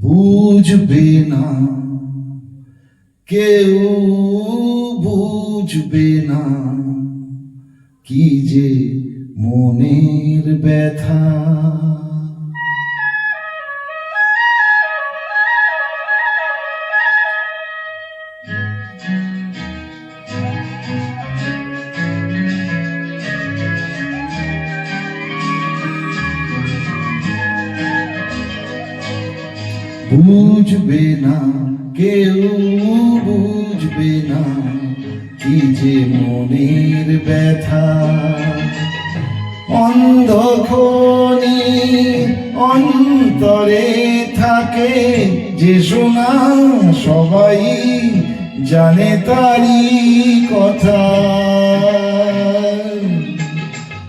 বুঝবে না। কেউ বুঝবে না। কি যে মনের ব্যথা। বুঝবে না, কেউ বুঝবে না কি যে মনের ব্যথা। অন্ধখনি অন্তরে থাকে, যে শোনা সবাই জানে তারি কথা।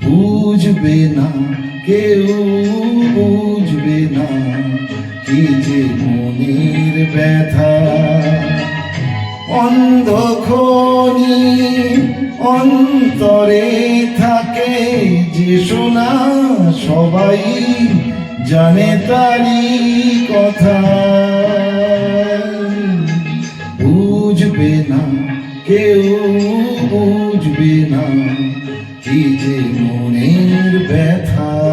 বুঝবে না, কেউ বুঝবে না কি যে মনের ব্যথা। অন্ধখনি অন্তরে থাকে যে শোনা সবাই জানে তারি কথা। বুঝবে না, কেউ বুঝবে না কি যে মনের ব্যথা।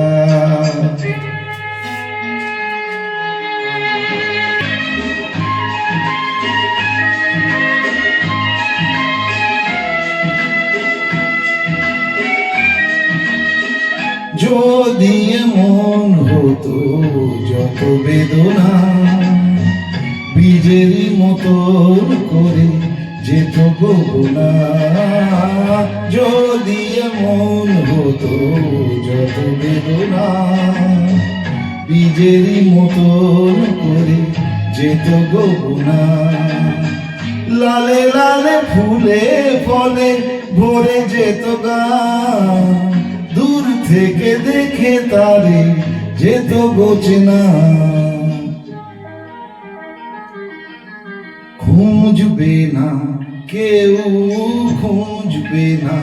যদি মন হতো যত বেদনা বীজেরই মতো করে যেত গোপনা, যদি মন হতো যত বেদনা বীজেরই মতো করে যেত গোপনা। লালে লালে ফুলে ফলে ভরে যেত গান। থেকে দেখে তারে যেত গোচনা খুঁজবে না, কেউ খুঁজবে না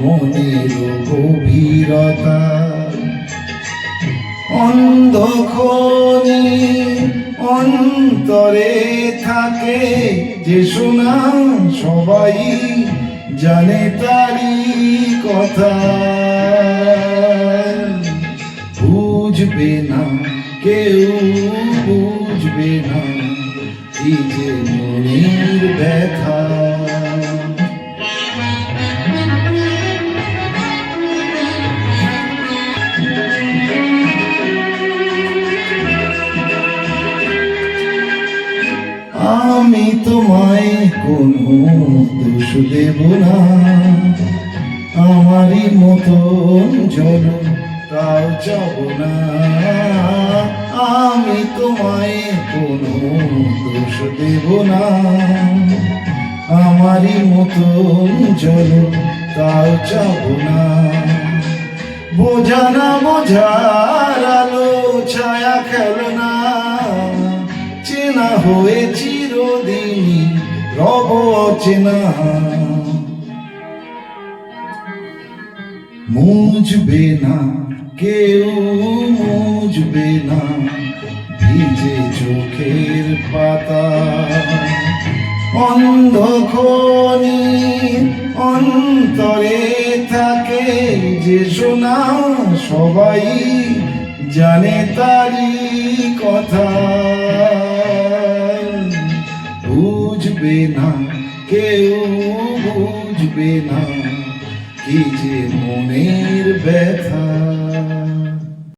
মনের গভীরতা। অন্ধখনি অন্তরে থাকে যে শোনা সবাই জানে তারি কথা। বুঝবে না, কেউ বুঝবে না যে মনের ব্যথা। আমি তোমায় কোনো দোষ দেব না, আমারই মতন তাও যাব না। আমি তোমায় কোনো দোষ দেব না। আমারই মতন জল তাও যাব না। বোঝা না বোঝার আলো, ছায়া খেলনা। চেনা হয়ে চিরদিনই রব চেনা। মুজবে না কেউ মুজবে না, ভিজে চোখের পাতা। অন্ধখনি অন্তরে থাকে যে শোনা সবাই জানে তারি কথা। বুঝবে না, কেউ বুঝবে না। কি যে মনের ব্যথা।